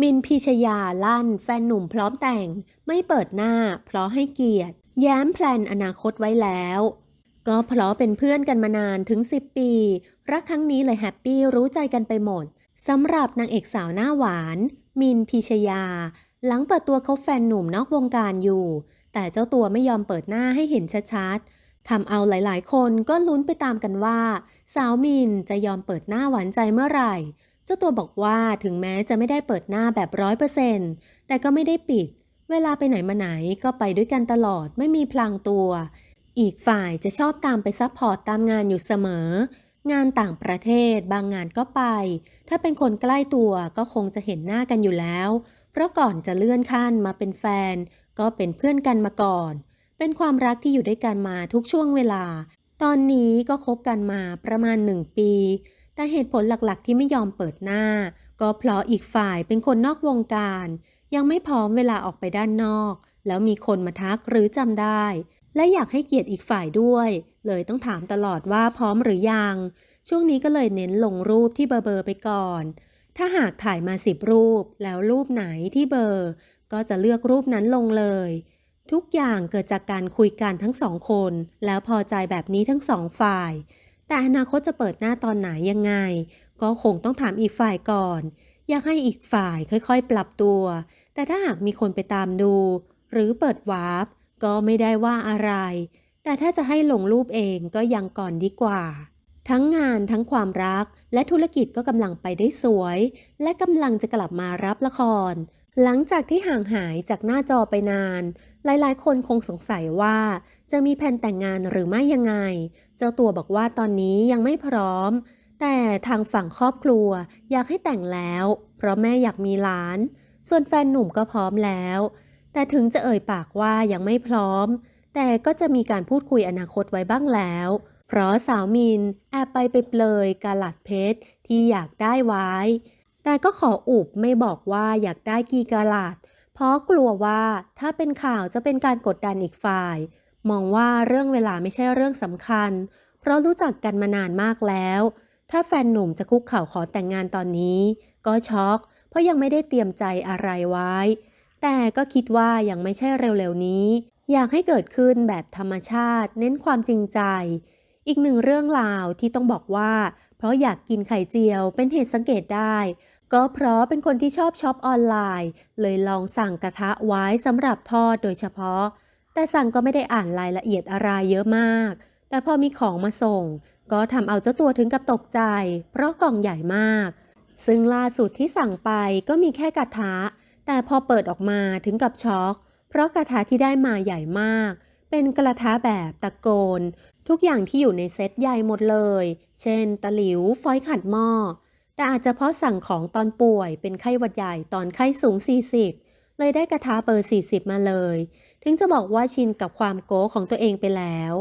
มินพิชยาลั่น แฟนหนุ่มพร้อมแต่ง ไม่เปิดหน้า เพราะให้เกียรติ แย้มแพลนอนาคตไว้แล้ว ก็เพราะเป็นเพื่อนกันมานานถึง 10 ปี รักครั้งนี้เลยแฮปปี้รู้ใจกันไปหมดสำหรับนางเอกสาวหน้าหวาน มินพิชยา หลังเปิดตัวเขาแฟนหนุ่มนอกวงการอยู่ แต่เจ้าตัวไม่ยอมเปิดหน้าให้เห็นชัดๆทำเอาหลายๆ คนก็ลุ้นไปตามกันว่า สาวมินจะยอมเปิดหน้าหวานใจเมื่อไหร่ จ้าตัวบอกว่าถึงแม้จะไม่ได้เปิดหน้าแบบร้อยเปอร์เซ็นต์แต่ก็ไม่ได้ปิด เวลาไปไหนมาไหนก็ไปด้วยกันตลอดไม่มีพลางตัว อีกฝ่ายจะชอบตามไปซัพพอร์ตตามงานอยู่เสมอ งานต่างประเทศบางงานก็ไป ถ้าเป็นคนใกล้ตัวก็คงจะเห็นหน้ากันอยู่แล้ว เพราะก่อนจะเลื่อนขั้นมาเป็นแฟน ก็เป็นเพื่อนกันมาก่อน เป็นความรักที่อยู่ด้วยกันมาทุกช่วงเวลา ตอนนี้ก็คบกันมาประมาณหนึ่งปี แต่เหตุผลหลักๆ ที่ไม่ยอมเปิดหน้า ก็เพราะอีกฝ่ายเป็นคนนอกวงการ ยังไม่พร้อมเวลาออกไปด้านนอก แล้วมีคนมาทักหรือจำได้ และอยากให้เกียรติอีกฝ่ายด้วย เลยต้องถามตลอดว่าพร้อมหรือยัง ช่วงนี้ก็เลยเน้นลงรูปที่เบอร์เบอร์ไปก่อน ถ้าหากถ่ายมาสิบรูป แล้วรูปไหนที่เบอร์ ก็จะเลือกรูปนั้นลงเลย ทุกอย่างเกิดจากการคุยกันทั้งสองคน แล้วพอใจแบบนี้ทั้งสองฝ่าย แต่อนาคตจะเปิดหน้าตอนไหนยังไง ก็คงต้องถามอีกฝ่ายก่อน อยากให้อีกฝ่ายค่อยๆ ปรับตัว แต่ถ้าหากมีคนไปตามดู หรือเปิดวาร์ปก็ไม่ได้ว่าอะไร แต่ถ้าจะให้ลงรูปเองก็ยังก่อนดีกว่า ทั้งงานทั้งความรักและธุรกิจก็กำลังไปได้สวย และกำลังจะกลับมารับละคร หลังจากที่ห่างหายจากหน้าจอไปนาน หลายๆ คนคงสงสัยว่าจะมีแผนแต่งงานหรือไม่ยังไง เจ้าตัวบอกว่าตอนนี้ยังไม่พร้อม แต่ทางฝั่งครอบครัวอยากให้แต่งแล้ว เพราะแม่อยากมีหลาน ส่วนแฟนหนุ่มก็พร้อมแล้ว แต่ถึงจะเอ่ยปากว่ายังไม่พร้อม แต่ก็จะมีการพูดคุยอนาคตไว้บ้างแล้ว เพราะสาวมินแอบไปไปเปลยกาลัดเพชรที่อยากได้ไว้ แต่ก็ขออุบไม่บอกว่าอยากได้กี่กาลัดเพราะกลัวว่าถ้าเป็นข่าวจะเป็นการกดดันอีกฝ่าย มองว่าเรื่องเวลาไม่ใช่เรื่องสำคัญ เพราะรู้จักกันมานานมากแล้ว ถ้าแฟนหนุ่มจะคุกเข่าขอแต่งงานตอนนี้ ก็ช็อก เพราะยังไม่ได้เตรียมใจอะไรไว้ แต่ก็คิดว่ายังไม่ใช่เร็วๆนี้ อยากให้เกิดขึ้นแบบธรรมชาติ เน้นความจริงใจ อีกหนึ่งเรื่องราวที่ต้องบอกว่า เพราะอยากกินไข่เจียวเป็นเหตุสังเกตได้ก็เพราะเป็นคนที่ชอบช็อปออนไลน์ เลยลองสั่งกระทะไว้สำหรับทอดโดยเฉพาะ แต่สั่งก็ไม่ได้อ่านรายละเอียดอะไรเยอะมาก แต่พอมีของมาส่ง ก็ทำเอาเจ้าตัวถึงกับตกใจ เพราะกล่องใหญ่มาก ซึ่งล่าสุดที่สั่งไปก็มีแค่กระทะ แต่พอเปิดออกมาถึงกับช็อก เพราะกระทะที่ได้มาใหญ่มาก เป็นกระทะแบบตะโกน ทุกอย่างที่อยู่ในเซตใหญ่หมดเลย เช่น ตะหลิว ฟอยล์ขัดหม้อ แต่อาจจะเพราะสั่งของตอนป่วย เป็นไข้หวัดใหญ่ตอนไข้สูง 40 เลยได้กระทะเบอร์ 40 มาเลย ถึงจะบอกว่าชินกับความโก้ของตัวเองไปแล้ว